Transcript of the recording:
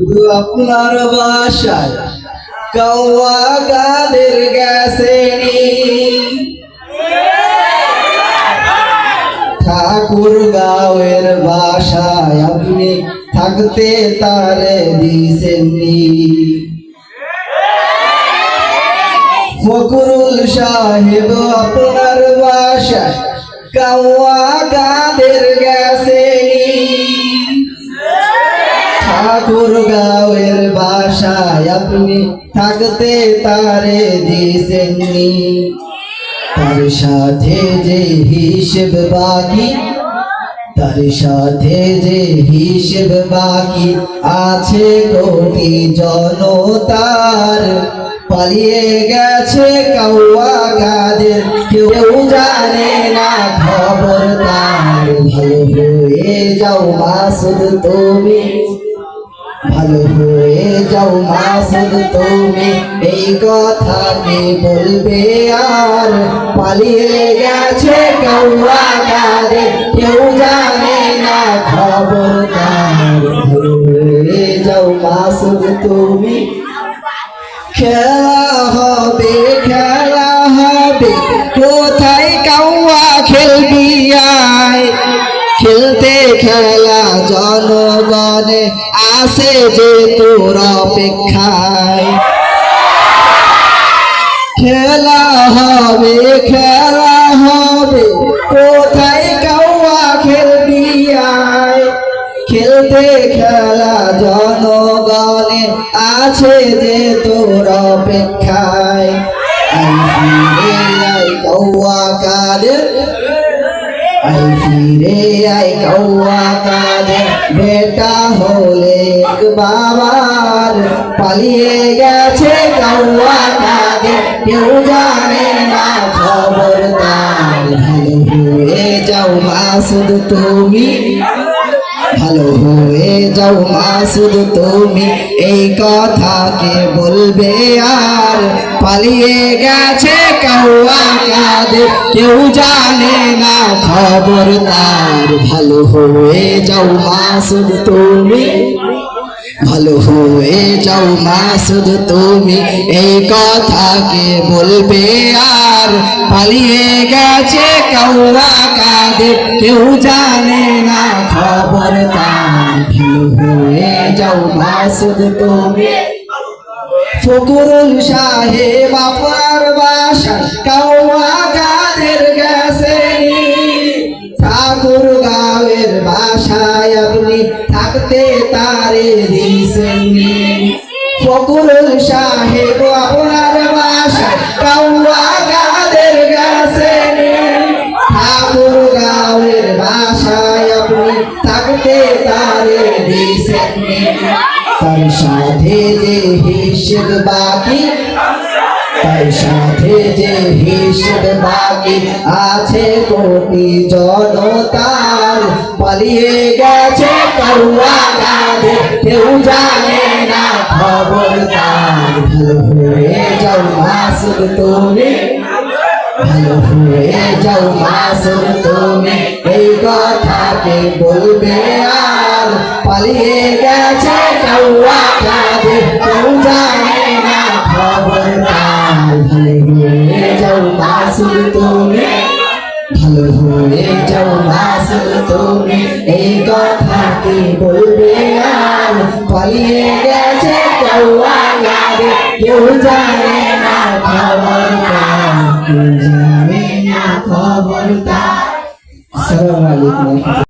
শুধু আপনার বাসায় কৌয়া কাদের গেছে ঠাকুর গাঁয়ের বাসায় আপনি থাকতে তারে দিছেননি ফকরুল সাহেব আপনার বাসায় কাওয়া কাদের গেছে ঠাকুর গাঁয়ের বাসায় আপনি থাকতে তারে দিছেননি। তার সাথে যে হিসেব বাকি, তার সাথে যে হিসেব বাকি আছে কোটি জনতার। পালিয়ে গেছে কাউয়া গাদের কেউ জানে না খবর তার। ভালো হয়ে যাও মাসুদ তুমি। ভালো হয়ে যাও মাসুদ তুমি এই কথা কে বলবে আর? পালিয়ে গেছে কাউয়া কারে কেউ জানে না খবর হয়ে যাও মাসুদ তুমি খেলা হবে খেলা হবে। কোথায় কাউয়া খেলবি আয়? খেলতে খেলা জনগণে আসে যে তোর অপেক্ষায়। খেলা হবে খেলা হবে, কোথায় কাউয়া খেলবি আয়? খেলতে খেলা জনগণে আছে যে তোর অপেক্ষায়। কৌয়া কাদের আই ফিরে আই কৌয়া কাদের বেটা হলে বাবার। পালিয়ে গেছে কৌয়া কাদের কেউ জানে না খবর তার। ভালো হয়ে যাও মাসুদ তুমি। ভালো হয়ে যাও মাসুদ তুমি। এই কথাকে বলবে আর। পালিয়ে গেছে কাউয়া কেউ জানে না খবর তার। ভালো হয়ে যাও মাসুদ তুমি। ভালো হয়ে যাও মাসুদ তুমি। এই কথাকে বলবে আর পালিয়ে গেছে কাউয়া কাদের কেউ জানে না খবর তার। ভালো হয়ে যাও মাসুদ তুমি। ফকরুল সাহেব আপনার বাসা কাউয়া কাদের গেছে ঠাকুর গাঁয়ের বাসায় আপনি থাকতে তারে দিছেননি ফকরুল সাহেব আপনার বাসা কাউয়া কাদের গেছে ঠাকুর গাঁয়ের বাসায় আপনি থাকতে তারে দিছেননি তার সাথে যে হিসেব বাকি? তার সাথে যে হিসেব বাকি আছে, কোটি জনতার পালিয়ে গেছে কারুয়া কাঁধে কেউ জানে না খবর তার হয়ে যাও মাসুদ তুমি, ভালো হয়ে যাও মাসুদ তুমি, এই কথাকে বলবে আর পালিয়ে গেছে কাঁধে কেউ জানে না খবর তার ভালো হয়ে যাও মাসুদ তুমি। ভালো হয়ে যাও মাসুদ তুমি। এই কথাকে বলবে? আর পালিয়ে গেছে কাউয়া কাঁধে কেউ জানে না খবর কেউ জানে না খবর আসসালামু আলাইকুম।